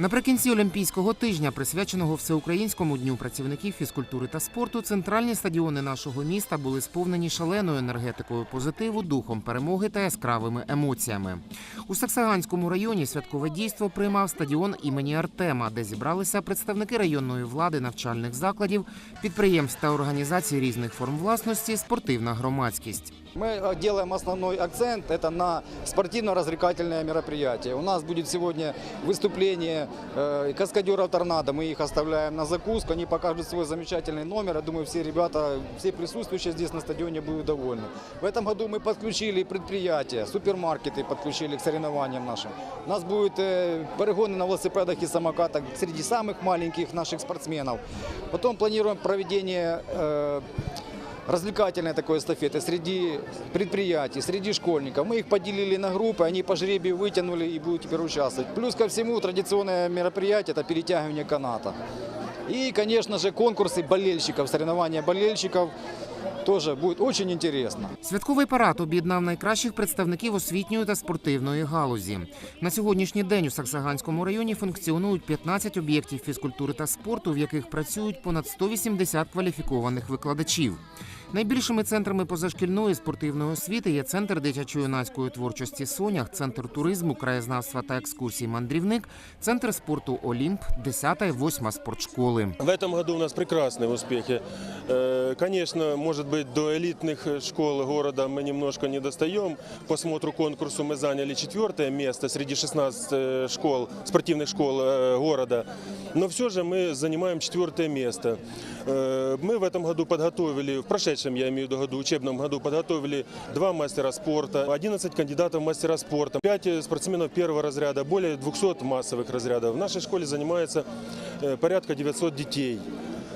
Наприкінці Олімпійського тижня, присвяченого всеукраїнському дню працівників фізкультури та спорту, центральні стадіони нашого міста були сповнені шаленою енергетикою позитиву, духом перемоги та яскравими емоціями. У Саксаганському районі святкове дійство приймав стадіон імені Артема, де зібралися представники районної влади, навчальних закладів, підприємств та організацій різних форм власності, спортивна громадськість. Мы э, делаем основной акцент это на спортивно-развлекательное мероприятие. У нас будет сегодня выступление э, каскадеров торнадо. Мы их оставляем на закуску. Они покажут свой замечательный номер. Я думаю, все ребята, все присутствующие здесь на стадионе будут довольны. В этом году мы подключили предприятия, супермаркеты подключили к соревнованиям нашим. У нас будут э, перегоны на велосипедах и самокатах среди самых маленьких наших спортсменов. Потом планируем проведение э, развлекательной такой эстафеты среди предприятий, среди школьников. Мы их поделили на группы, они по жребию вытянули и будут теперь участвовать. Плюс ко всему традиционное мероприятие – это перетягивание каната. И, конечно же, конкурсы болельщиков, соревнования болельщиков тоже будет очень интересно. Святковий парад об'єднав найкращих представників освітньої та спортивної галузі. На сьогоднішній день у Саксаганському районі функціонують 15 об'єктів фізкультури та спорту, в яких працюють понад 180 кваліфікованих викладачів. Найбільшими центрами позашкільної спортивної освіти є центр дитячо-юнацької творчості Сонях, центр туризму, краєзнавства та екскурсій Мандрівник, центр спорту Олімп, 10 і 8 спортшколи. В этом году у нас прекрасные успехи. Э, Конечно, может быть, до элитных школ города мы немножко не достаем. По смотру конкурсу мы заняли четвертое место среди 16 э, школ, спортивных школ э, города. Но все же мы занимаем четвертое место. Э, Мы в этом году подготовили, в прошедшем, я имею в виду году, учебном году, подготовили два мастера спорта, 11 кандидатов в мастера спорта, 5 спортсменов первого разряда, более 200 массовых разрядов. В нашей школе занимается э, порядка 900 детей.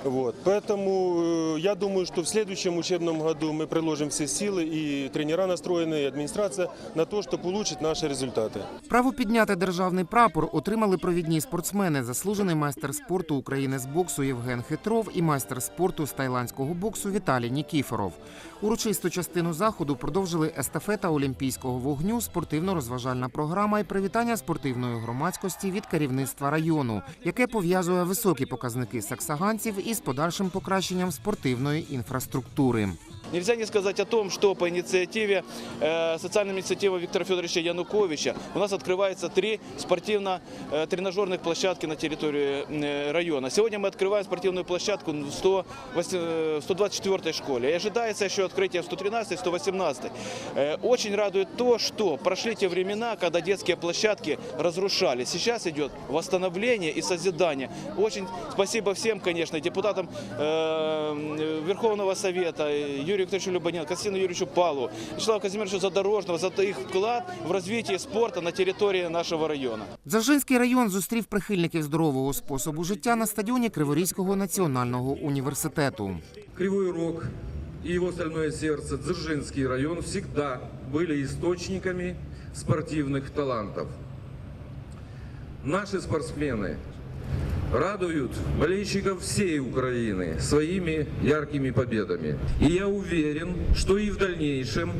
Вот. Поэтому э, я думаю, что в следующем учебном году мы приложим все силы, и тренера настроены, и администрация на то, чтобы улучшить наши результаты. Право підняти державний прапор отримали провідні спортсмени, заслужений майстер спорту України з боксу Євген Хитров і майстер спорту з тайландського боксу Віталій Нікіфоров. Урочисту частину заходу продовжили естафета Олімпійського вогню, спортивно-розважальна програма і привітання спортивної громадськості від керівництва району, яке пов'язує високі показники саксаганців із подальшим покращенням спортивної інфраструктури. Нельзя не сказать о том, что по инициативе, э, социальной инициативы Виктора Федоровича Януковича у нас открывается три спортивно-тренажерных площадки на территории э, района. Сегодня мы открываем спортивную площадку в 100, э, 124 школе. И ожидается еще открытие в 113 118 Э, Очень радует то, что прошли те времена, когда детские площадки разрушали. Сейчас идет восстановление и созидание. Очень спасибо всем, конечно, депутатам э, Верховного Совета, Юрию Викторовичу Любаненко, Константину Юрьевичу Павлу, Вячеславу Казимировичу Задорожного за их вклад в развитие спорта на территории нашего района. Дзержинський район зустрів прихильників здорового способу життя на стадіоні Криворізького національного університету. Кривой Рог и его стальное сердце, Дзержинский район всегда были источниками спортивных талантов. Наши спортсмены радуют болельщиков всей Украины своими яркими победами. И я уверен, что и в дальнейшем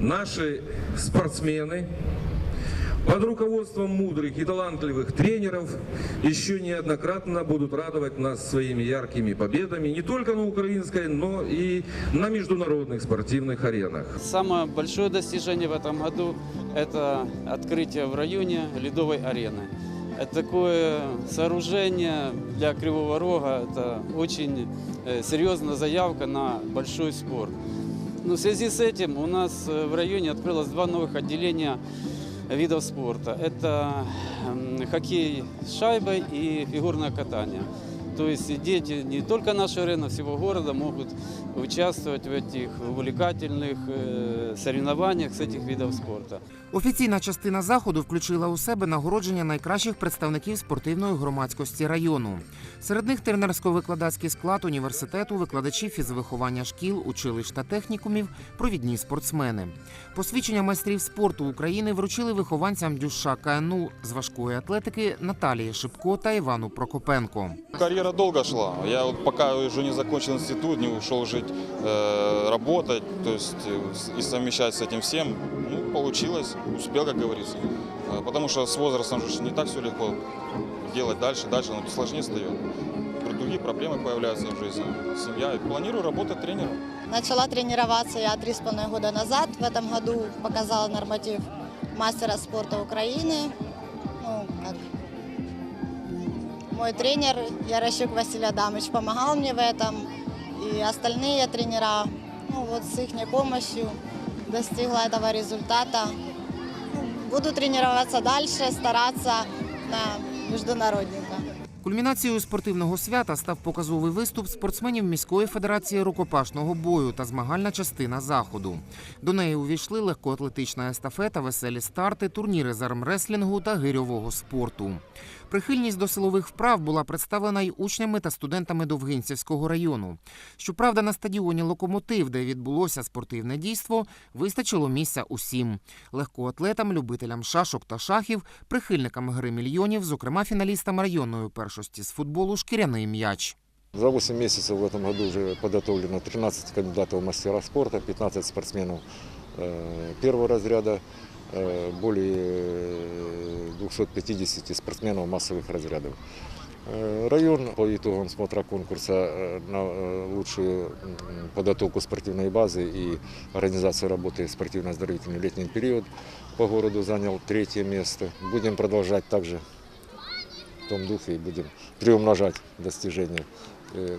наши спортсмены под руководством мудрых и талантливых тренеров еще неоднократно будут радовать нас своими яркими победами не только на украинской, но и на международных спортивных аренах. Самое большое достижение в этом году – это открытие в районе ледовой арены. Это такое сооружение для Кривого Рога, это очень э, серьезная заявка на большой спорт. Но в связи с этим у нас э, в районе открылось два новых отделения видов спорта. Это м, хоккей с шайбой и фигурное катание. То есть дети не только нашей арены, всего города могут участвовать в этих увлекательных э, соревнованиях с этих видов спорта. Офіційна частина заходу включила у себе нагородження найкращих представників спортивної громадськості району. Серед них тренерсько-викладацький склад університету, викладачі фізвиховання шкіл, училищ та технікумів, провідні спортсмени. Посвідчення майстрів спорту України вручили вихованцям Дюша КНУ з важкої атлетики Наталії Шипко та Івану Прокопенко. Карьера долго шла. Я вот пока уже не закончил институт, не ушел жить, э, работать, то есть э, и совмещать с этим всем, ну, получилось. успел, как говорится. Э, Потому что с возрастом же не так все легко делать дальше, дальше оно сложнее встает. Другие проблемы появляются в жизни. Семья. Планирую работать тренером. Начала тренироваться я три с половиной года назад. В этом году показала норматив мастера спорта Украины. Ну, как Мой тренер Ярощук Василий Адамович помогал мне в этом. И остальные тренера, ну вот с их помощью достигла этого результата. Ну, Буду тренироваться дальше, стараться на международника. Кульмінацією спортивного свята став показовий виступ спортсменів міської федерації рукопашного бою та змагальна частина заходу. До неї увійшли легкоатлетична естафета, веселі старти, турніри з армреслінгу та гирьового спорту. Прихильність до силових вправ була представлена й учнями та студентами Довгинцівського району. Щоправда, на стадіоні Локомотив, де відбулося спортивне дійство, вистачило місця усім легкоатлетам, любителям шашок та шахів, прихильникам гри мільйонів, зокрема фіналістам районної першості з футболу Шкіряний м'яч. За 8 месяцев в этом году уже подготовлено 13 кандидатов в мастера спорта, 15 спортсменов э, первого разряда, э, более 250 спортсменов массовых разрядов. Э, Район по итогам смотра конкурса э, на э, лучшую м, подготовку спортивной базы и организацию работы спортивно-оздоровительный летний период по городу занял третье место. Будем продолжать также в том духе и будем приумножать достижения э,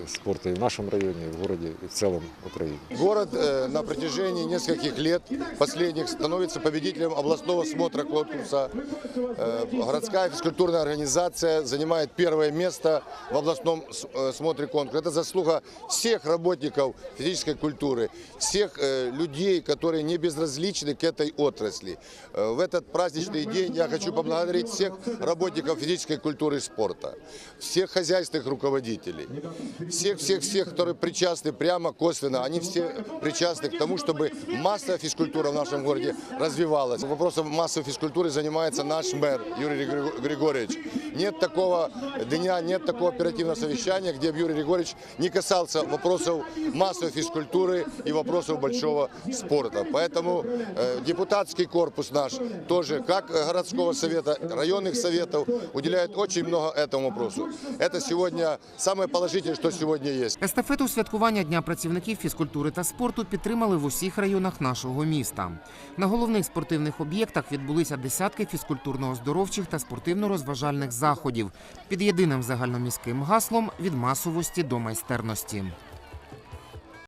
Спорта и в нашем районе, и в городе, и в целом Украине. Город э, на протяжении нескольких лет последних становится победителем областного смотра конкурса. Э, городская физкультурная организация занимает первое место в областном э, смотре конкурса. Это заслуга всех работников физической культуры, всех э, людей, которые не безразличны к этой отрасли. Э, в этот праздничный день я хочу поблагодарить всех работников физической культуры и спорта, всех хозяйственных руководителей, всех-всех-всех, которые причастны прямо, косвенно, они все причастны к тому, чтобы массовая физкультура в нашем городе развивалась. Вопросом массовой физкультуры занимается наш мэр Юрий Григор- Григорьевич. Нет такого дня, нет такого оперативного совещания, где бы Юрий Григорьевич не касался вопросов массовой физкультуры и вопросов большого спорта. Поэтому э, депутатский корпус наш тоже, как городского совета, районных советов, уделяет очень много этому вопросу. Это сегодня самое положительное, что сегодня есть. Естафету святкування Дня працівників фізкультури та спорту підтримали в усіх районах нашого міста. На головних спортивних об'єктах відбулися десятки фізкультурно-оздоровчих та спортивно-розважальних заходів під єдиним загальноміським гаслом від масовості до майстерності.